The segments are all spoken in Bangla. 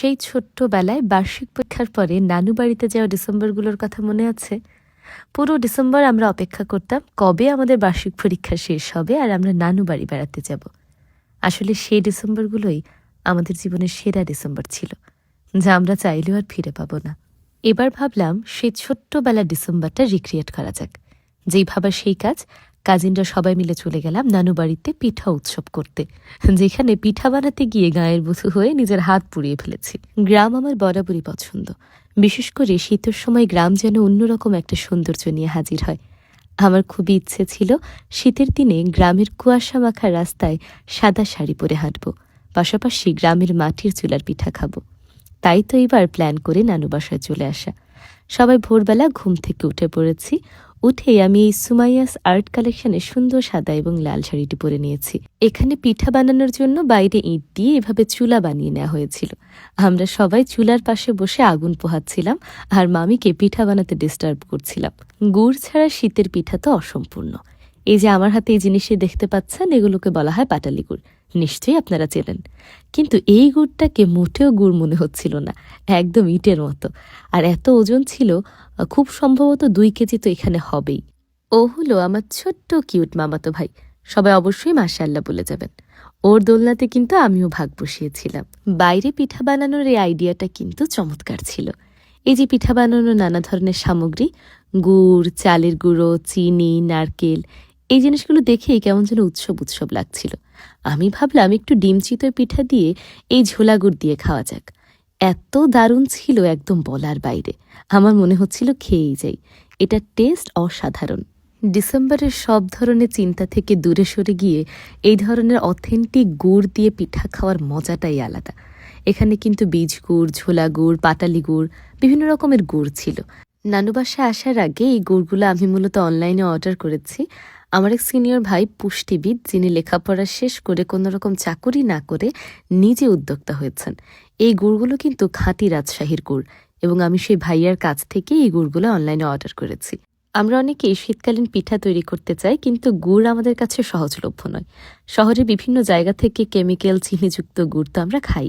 সেই ছোট্টবেলায় বার্ষিক পরীক্ষার পরে নানু বাড়িতে যাওয়া ডিসেম্বরগুলোর কথা মনে আছে? পুরো ডিসেম্বর আমরা অপেক্ষা করতাম কবে আমাদের বার্ষিক পরীক্ষা শেষ হবে আর আমরা নানু বাড়ি বেড়াতে যাব। আসলে সেই ডিসেম্বরগুলোই আমাদের জীবনের সেরা ডিসেম্বর ছিল, যা আমরা চাইলেও আর ফিরে পাবো না। এবার ভাবলাম সেই ছোট্টবেলার ডিসেম্বরটা রিক্রিয়েট করা যাক। যেই ভাবার সেই কাজ কাজিনরা সবাই মিলে চলে গেলাম নানু বাড়িতে পিঠা উৎসব করতে। যেখানে পিঠা বানাতে গিয়ে গায়ের বধূ হয়ে নিজের হাত পুড়িয়ে ফেলেছি। গ্রাম আমার বরাবরই পছন্দ। বিশেষ করে শীতের সময় গ্রাম যেন অন্যরকম একটা সৌন্দর্য নিয়ে হাজির হয়। আমার খুবই ইচ্ছে ছিল শীতের দিনে গ্রামের কুয়াশা মাখা রাস্তায় সাদা শাড়ি পরে হাঁটব। পাশাপাশি গ্রামের মাটির চুলার পিঠা খাব। তাই তো এবার প্ল্যান করে নানু বাসায় চলে আসা। সবাই ভোরবেলা ঘুম থেকে উঠে পড়েছি। উঠেই আমি এই সুমাইয়াস আর্ট কালেকশনে সুন্দর সাদা এবং লাল শাড়িটি পরে নিয়েছি। এখানে পিঠা বানানোর জন্য বাইরে ইট দিয়ে এভাবে চুলা বানিয়ে নেওয়া হয়েছিল। আমরা সবাই চুলার পাশে বসে আগুন পোহাচ্ছিলাম আর মামিকে পিঠা বানাতে ডিস্টার্ব করছিলাম। গুড় ছাড়া শীতের পিঠা তো অসম্পূর্ণ। এই যে আমার হাতে এই জিনিসটি দেখতে পাচ্ছেন, এগুলোকে বলা হয় পাটালি গুড়। নিশ্চয়ই আপনারা চেনেন। কিন্তু এই গুড়টাকে মোটেও গুড় মনে হচ্ছিল না, একদম ইটের মতো। আর এত ওজন ছিল, খুব সম্ভবত দুই কেজি তো এখানে হবেই। ও হলো আমার ছোট্ট কিউট মামাতো ভাই। সবাই অবশ্যই মাশাল্লাহ বলে যাবেন। ওর দোলনাতে কিন্তু আমিও ভাগ বসিয়েছিলাম। বাইরে পিঠা বানানোর এই আইডিয়াটা কিন্তু চমৎকার ছিল। এই যে পিঠা বানানোর নানা ধরনের সামগ্রী, গুড়, চালের গুঁড়ো, চিনি, নারকেল এই জিনিসগুলো দেখেই কেমন যেন উৎসব উৎসব লাগছিল। আমি ভাবলাম একটু ডিম চিতই পিঠা দিয়ে এই ঝোলা গুড় দিয়ে খাওয়া যাক। এত দারুণ ছিল একদম বলার বাইরে। আমার মনে হচ্ছিল খেয়েই যাই। এটা টেস্ট অসাধারণ। ডিসেম্বরের সব ধরনের চিন্তা থেকে দূরে সরে গিয়ে এই ধরনের অথেন্টিক গুড় দিয়ে পিঠা খাওয়ার মজাটাই আলাদা। এখানে কিন্তু বীজ গুড়, ঝোলা গুড়, পাটালি গুড়, বিভিন্ন রকমের গুড় ছিল। নানু বাসায় আসার আগে এই গুড়গুলো আমি মূলত অনলাইনে অর্ডার করেছি। আমার এক সিনিয়র ভাই পুষ্টিবিদ, যিনি লেখাপড়া শেষ করে কোনো রকম চাকরি না করে নিজে উদ্যোক্তা হয়েছেন। এই গুড়গুলো কিন্তু খাঁটি রাজশাহীর গুড় এবং আমি সেই ভাইয়ার কাছ থেকে এই গুড়গুলো অনলাইনে অর্ডার করেছি। আমরা অনেকেই শীতকালীন পিঠা তৈরি করতে চাই, কিন্তু গুড় আমাদের কাছে সহজলভ্য নয়। শহরে বিভিন্ন জায়গা থেকে কেমিক্যাল চিনিযুক্ত গুড় তো আমরা খাই,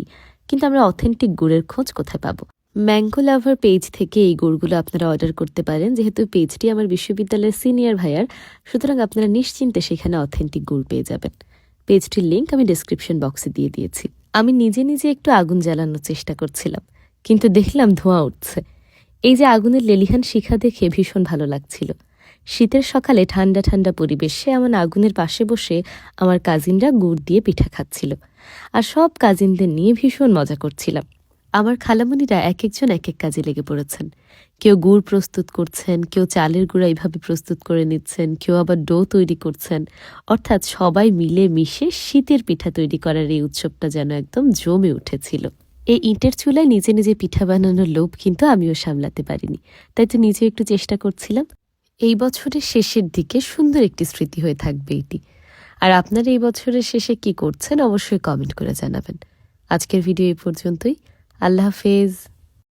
কিন্তু আমরা অথেন্টিক গুড়ের খোঁজ কোথায় পাবো? ম্যাঙ্গো লাভার পেজ থেকে এই গুড়গুলো আপনারা অর্ডার করতে পারেন। যেহেতু পেজটি আমার বিশ্ববিদ্যালয়ের সিনিয়র ভাইয়ার, সুতরাং আপনারা নিশ্চিন্তে সেখানে অথেন্টিক গুড় পেয়ে যাবেন। পেজটির লিঙ্ক আমি ডেসক্রিপশন বক্সে দিয়ে দিয়েছি। আমি নিজে নিজে একটু আগুন জ্বালানোর চেষ্টা করছিলাম, কিন্তু দেখলাম ধোঁয়া উঠছে। এই যে আগুনের লেলিহান শিখা দেখে ভীষণ ভালো লাগছিল। শীতের সকালে ঠান্ডা ঠান্ডা পরিবেশে এমন আগুনের পাশে বসে আমার কাজিনরা গুড় দিয়ে পিঠা খাচ্ছিল। আর সব কাজিনদের নিয়ে ভীষণ মজা করছিলাম। আমার খালামণিরা এক একজন এক এক কাজে লেগে পড়েছেন। কেউ গুড় প্রস্তুত করছেন, কেউ চালের গুঁড়া এইভাবে প্রস্তুত করে নিচ্ছেন, কেউ আবার ডো তৈরি করছেন। অর্থাৎ সবাই মিলে মিশে শীতের পিঠা তৈরি করার এই উৎসবটা যেন একদম জমে উঠেছিল। এই ইটের চুলায় নিজে নিজে পিঠা বানানোর লোভ কিন্তু আমিও সামলাতে পারিনি। তাই তো নিজে একটু চেষ্টা করছিলাম। এই বছরের শেষের দিকে সুন্দর একটি স্মৃতি হয়ে থাকবে এটি। আর আপনারা এই বছরের শেষে কি করছেন অবশ্যই কমেন্ট করে জানাবেন। আজকের ভিডিও এই পর্যন্তই। আল্লাহ হাফেজ।